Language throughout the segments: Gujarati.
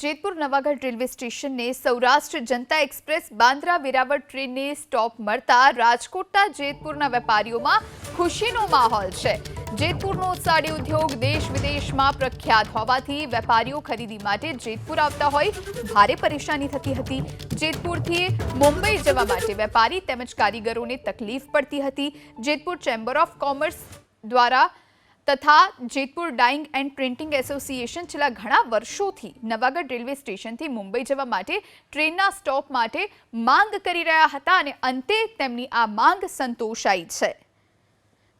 જેતપુર નવાગઢ રેલવે સ્ટેશનને સૌરાષ્ટ્ર જનતા એક્સપ્રેસ બાંદ્રા વેરાવળ ટ્રેનને સ્ટોપ મળતા રાજકોટના જેતપુરના વેપારીઓમાં ખુશીનો માહોલ છે. જેતપુરનો સાડી ઉદ્યોગ દેશ વિદેશમાં પ્રખ્યાત હોવાથી વેપારીઓ ખરીદી માટે જેતપુર આવતા હોય ભારે પરેશાની થતી હતી. જેતપુરથી મુંબઈ જવા માટે વેપારી તેમજ કારીગરોને તકલીફ પડતી હતી. જેતપુર ચેમ્બર ઓફ કોમર્સ દ્વારા તથા Jetpur dyeing and printing association છેલ્લા ઘણા વર્ષોથી નવાગઢ રેલવે સ્ટેશનથી મુંબઈ જવા માટે ટ્રેનના સ્ટોપ માટે માંગ કરી રહ્યા હતા અને અંતે તેમની આ માંગ સંતોષાઈ છે.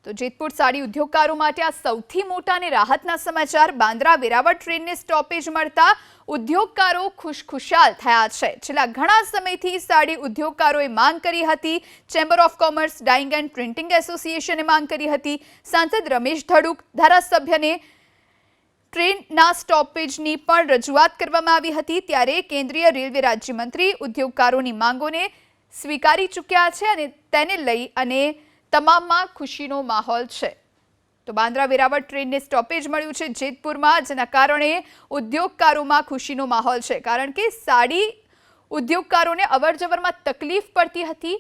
તો જેતપુર સાડી ઉદ્યોગકારો માટે આ સૌથી મોટા અને રાહતના સમાચાર. બાંદ્રા વેરાવળ ટ્રેનને સ્ટોપેજ મળતા ઉદ્યોગકારો ખુશખુશાલ થયા છે. છેલ્લા ઘણા સમયથી સાડી ઉદ્યોગકારોએ માંગ કરી હતી. Chamber of commerce, dyeing and printing એસોસિએશને માંગ કરી હતી. સાંસદ રમેશ ધડુક ધારાસભ્યને ટ્રેનના સ્ટોપેજની પણ રજૂઆત કરવામાં આવી હતી. ત્યારે કેન્દ્રીય રેલવે રાજ્યમંત્રી ઉદ્યોગકારોની માંગોને સ્વીકારી ચૂક્યા છે અને તેને લઈ અને તમામમાં ખુશીનો માહોલ છે. તો બાંદ્રા વેરાવળ ટ્રેનને સ્ટોપેજ મળ્યું છે જેતપુરમાં, જેના કારણે ઉદ્યોગકારોમાં ખુશીનો માહોલ છે. કારણ કે સાડી ઉદ્યોગકારોને અવરજવરમાં તકલીફ પડતી હતી.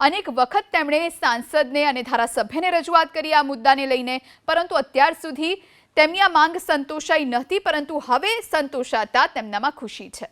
અનેક વખત તેમણે સાંસદને અને ધારાસભ્યને રજૂઆત કરી આ મુદ્દાને લઈને, પરંતુ અત્યાર સુધી તેમની આ માંગ સંતોષાઈ નહોતી, પરંતુ હવે સંતોષાતા તેમનામાં ખુશી છે.